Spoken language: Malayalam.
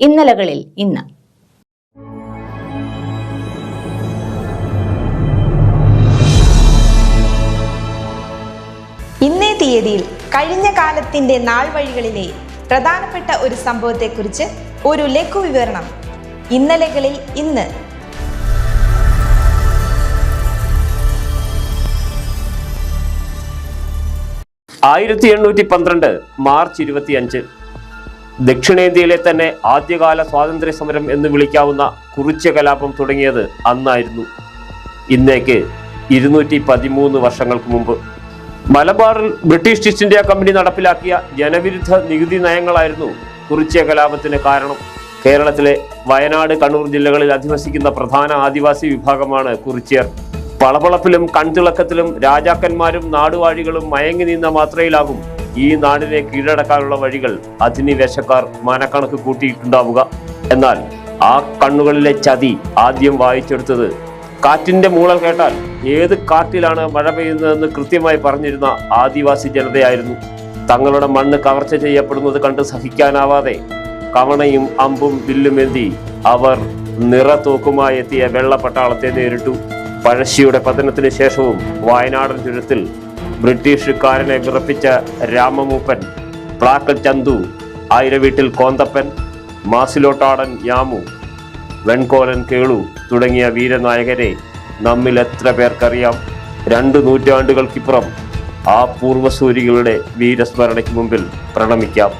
ഇന്നലകളിൽ ഇന്ന്. ഇന്നേ തീയതിയിൽ കഴിഞ്ഞ കാലത്തിന്റെ നാൾ വഴികളിലെ പ്രധാനപ്പെട്ട ഒരു സംഭവത്തെക്കുറിച്ച് ഒരു ലഘു വിവരണം ഇന്നലകളിൽ ഇന്ന്. ആയിരത്തി എണ്ണൂറ്റി പന്ത്രണ്ട് മാർച്ച് ഇരുപത്തി അഞ്ച് ദക്ഷിണേന്ത്യയിലെ തന്നെ ആദ്യകാല സ്വാതന്ത്ര്യ സമരം എന്ന് വിളിക്കാവുന്ന കുറിച്യ കലാപം തുടങ്ങിയത് അന്നായിരുന്നു. ഇന്നേക്ക് ഇരുന്നൂറ്റി പതിമൂന്ന് വർഷങ്ങൾക്ക് മുമ്പ്. മലബാറിൽ ബ്രിട്ടീഷ് ഈസ്റ്റ് ഇന്ത്യ കമ്പനി നടപ്പിലാക്കിയ ജനവിരുദ്ധ നികുതി നയങ്ങളായിരുന്നു കുറിച്യ കലാപത്തിന് കാരണം. കേരളത്തിലെ വയനാട് കണ്ണൂർ ജില്ലകളിൽ അധിവസിക്കുന്ന പ്രധാന ആദിവാസി വിഭാഗമാണ് കുറിച്യർ. പളപളപ്പിലും കൺതിളക്കത്തിലും രാജാക്കന്മാരും നാടുവാഴികളും മയങ്ങി നിന്ന മാത്രയിലാകും ഈ നാടിനെ കീഴടക്കാനുള്ള വഴികൾ അധിനിവേശക്കാർ മനക്കണക്ക് കൂട്ടിയിട്ടുണ്ടാവുക. എന്നാൽ ആ കണ്ണുകളിലെ ചതി ആദ്യം വായിച്ചെടുത്തത് കാറ്റിന്റെ മൂളൽ കേട്ടാൽ ഏത് കാട്ടിലാണ് മഴ പെയ്യുന്നതെന്ന് കൃത്യമായി പറഞ്ഞിരുന്ന ആദിവാസി ജനതയായിരുന്നു. തങ്ങളുടെ മണ്ണ് കവർച്ച ചെയ്യപ്പെടുന്നത് കണ്ട് സഹിക്കാനാവാതെ കവണയും അമ്പും വില്ലുമേന്തി അവർ നിറത്തോക്കുമായി എത്തിയ വെള്ളപ്പട്ടാളത്തെ നേരിട്ടു. പഴശ്ശിയുടെ പതനത്തിന് ശേഷവും വയനാടൻ ചുരത്തിൽ ബ്രിട്ടീഷുകാരനെ വിറപ്പിച്ച രാമമൂപ്പൻ പ്ലാക്കൽ ചന്തു ആയിരവീട്ടിൽ കോന്തപ്പൻ മാസിലോട്ടാടൻ യാമു വെൺകോലൻ കേളു തുടങ്ങിയ വീരനായകരെ നമ്മിൽ എത്ര പേർക്കറിയാം? രണ്ട് നൂറ്റാണ്ടുകൾക്കിപ്പുറം ആ പൂർവസൂരികളുടെ വീരസ്മരണയ്ക്ക് മുമ്പിൽ പ്രണമിക്കാം.